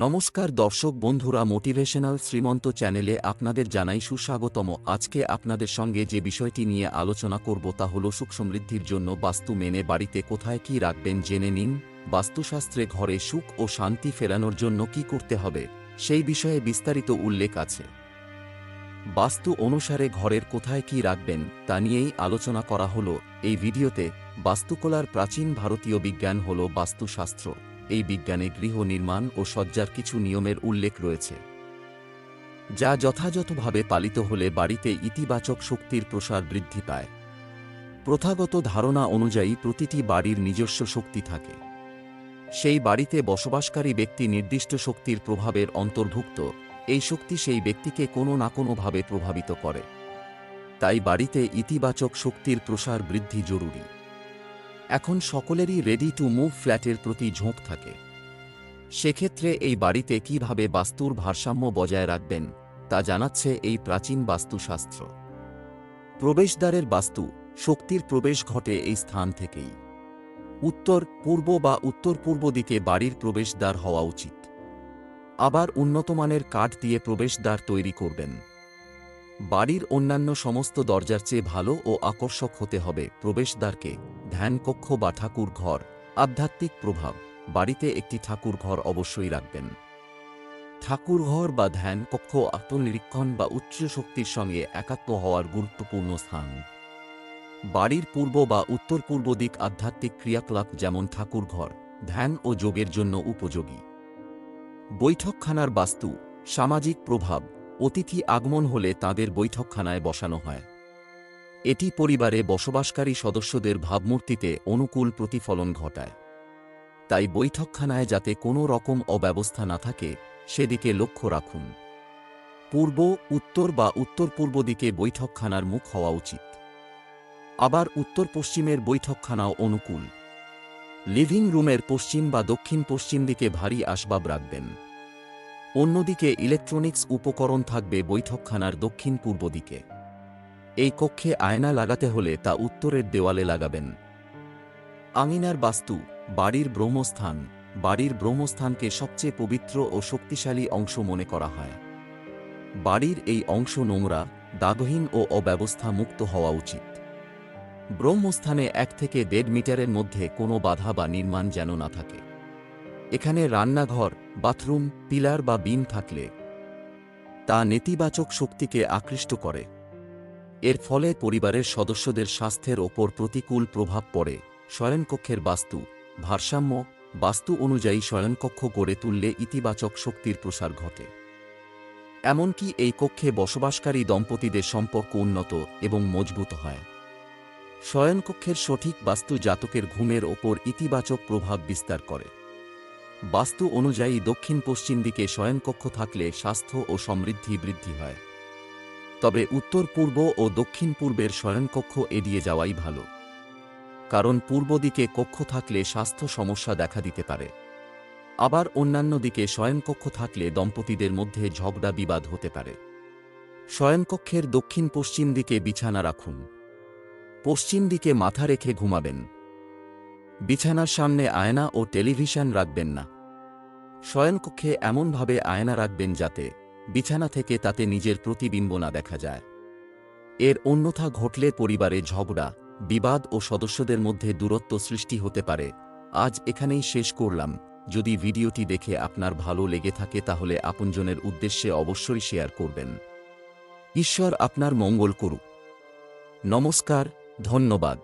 নমস্কার দর্শক বন্ধুরা মোটিভেশনাল শ্রীমন্ত চ্যানেলে আপনাদের জানাই সুস্বাগতম। আজকে আপনাদের সঙ্গে যে বিষয়টি নিয়ে আলোচনা করব তা হল সুখ সমৃদ্ধির জন্য বাস্তু মেনে বাড়িতে কোথায় কি রাখবেন জেনে নিন। বাস্তুশাস্ত্রে ঘরে সুখ ও শান্তি ফেরানোর জন্য কি করতে হবে, সেই বিষয়ে বিস্তারিত উল্লেখ আছে। বাস্তু অনুসারে ঘরের কোথায় কি রাখবেন, তা নিয়েই আলোচনা করা হলো। এই ভিডিওতে বাস্তুকলার প্রাচীন ভারতীয় বিজ্ঞান হল বাস্তুশাস্ত্র। এই বিজ্ঞানে গৃহ নির্মাণ ও সজ্জার কিছু নিয়মের উল্লেখ রয়েছে, যা যথাযথভাবে পালিত হলে বাড়িতে ইতিবাচক শক্তির প্রসার বৃদ্ধি পায়। প্রথাগত ধারণা অনুযায়ী প্রতিটি বাড়ির নিজস্ব শক্তি থাকে। সেই বাড়িতে বসবাসকারী ব্যক্তি নির্দিষ্ট শক্তির প্রভাবের অন্তর্ভুক্ত, এই শক্তি সেই ব্যক্তিকে কোনো না কোনোভাবে প্রভাবিত করে। তাই বাড়িতে ইতিবাচক শক্তির প্রসার বৃদ্ধি জরুরি। এখন সকলেরই রেডি টু মুভ ফ্ল্যাটের প্রতি ঝোঁক থাকে। সেক্ষেত্রে এই বাড়িতে কীভাবে বাস্তুর ভারসাম্য বজায় রাখবেন, তা জানাচ্ছে এই প্রাচীন বাস্তুশাস্ত্র। প্রবেশদ্বারের বাস্তু, শক্তির প্রবেশ ঘটে এই স্থান থেকেই। উত্তর, পূর্ব বা উত্তর পূর্ব দিকে বাড়ির প্রবেশদ্বার হওয়া উচিত। আবার উন্নতমানের কাঠ দিয়ে প্রবেশদ্বার তৈরি করবেন। বাড়ির অন্যান্য সমস্ত দরজার চেয়ে ভালো ও আকর্ষক হতে হবে প্রবেশদ্বারকে। ধ্যানকক্ষ বা ঠাকুর ঘর। আধ্যাত্মিক প্রভাব। বাড়িতে একটি ঠাকুর ঘর অবশ্যই রাখবেন। ঠাকুরঘর বা ধ্যান কক্ষ আত্মনিরীক্ষণ বা উচ্চ শক্তির সঙ্গে একাত্ম হওয়ার গুরুত্বপূর্ণ স্থান। বাড়ির পূর্ব বা উত্তর পূর্ব দিক আধ্যাত্মিক ক্রিয়াকলাপ যেমন ঠাকুরঘর ধ্যান ও যোগের জন্য উপযোগী। বৈঠকখানার বাস্তু, সামাজিক প্রভাব অতিথি আগমন হলে তাদের বৈঠকখানায় বসানো হয়। এটি পরিবারে বসবাসকারী সদস্যদের ভাবমূর্তিতে অনুকূল প্রতিফলন ঘটায়। তাই বৈঠকখানায় যাতে কোনো রকম অব্যবস্থা না থাকে, সেদিকে লক্ষ্য রাখুন। পূর্ব, উত্তর বা উত্তর পূর্ব দিকে বৈঠকখানার মুখ হওয়া উচিত। আবার উত্তর পশ্চিমের বৈঠকখানাও অনুকূল। লিভিং রুমের পশ্চিম বা দক্ষিণ পশ্চিম দিকে ভারী আসবাব রাখবেন। অন্যদিকে ইলেকট্রনিক্স উপকরণ থাকবে বৈঠকখানার দক্ষিণ পূর্ব দিকে। এই কক্ষে আয়না লাগাতে হলে তা উত্তরের দেওয়ালে লাগাবেন। আঙিনার বাস্তু, বাড়ির ব্রহ্মস্থান, বাড়ির ব্রহ্মস্থানকে সবচেয়ে পবিত্র ও শক্তিশালী অংশ মনে করা হয়। বাড়ির এই অংশ নোংরা, দাগহীন ও অব্যবস্থা মুক্ত হওয়া উচিত। ব্রহ্মস্থানে এক থেকে দেড় মিটারের মধ্যে কোনো বাধা বা নির্মাণ যেন না থাকে। এখানে রান্নাঘর, বাথরুম, পিলার বা বিম থাকলে তা নেতিবাচক শক্তিকে আকৃষ্ট করে। এর ফলে পরিবারের সদস্যদের স্বাস্থ্যের ওপর প্রতিকূল প্রভাব পড়ে। শয়নকক্ষের বাস্তু, ভারসাম্য, বাস্তু অনুযায়ী শয়নকক্ষ গড়ে তুললে ইতিবাচক শক্তির প্রসার ঘটে। এমনকি এই কক্ষে বসবাসকারী দম্পতিদের সম্পর্ক উন্নত এবং মজবুত হয়। শয়নকক্ষের সঠিক বাস্তু জাতকের ঘুমের ওপর ইতিবাচক প্রভাব বিস্তার করে। বাস্তু অনুযায়ী দক্ষিণ পশ্চিম দিকে শয়নকক্ষ থাকলে স্বাস্থ্য ও সমৃদ্ধি বৃদ্ধি হয়। তবে উত্তর পূর্ব ও দক্ষিণ পূর্বের শয়নকক্ষ এড়িয়ে যাওয়াই ভালো। কারণ পূর্ব দিকে কক্ষ থাকলে স্বাস্থ্য সমস্যা দেখা দিতে পারে। আবার অন্যান্য দিকে শয়নকক্ষ থাকলে দম্পতিদের মধ্যে ঝগড়া বিবাদ হতে পারে। শয়নকক্ষের দক্ষিণ পশ্চিম দিকে বিছানা রাখুন। পশ্চিম দিকে মাথা রেখে ঘুমাবেন। বিছানার সামনে আয়না ও টেলিভিশন রাখবেন না। শয়নকক্ষে এমনভাবে আয়না রাখবেন যাতে বিছানা থেকে তাতে নিজের প্রতিবিম্ব না দেখা যায়। এর অন্যথা ঘটলে পরিবারে ঝগড়া, বিবাদ ও সদস্যদের মধ্যে দূরত্ব সৃষ্টি হতে পারে। আজ এখানেই শেষ করলাম। যদি ভিডিওটি দেখে আপনার ভালো লেগে থাকে তাহলে আপনজনের উদ্দেশ্যে অবশ্যই শেয়ার করবেন। ঈশ্বর আপনার মঙ্গল করুক। নমস্কার, ধন্যবাদ।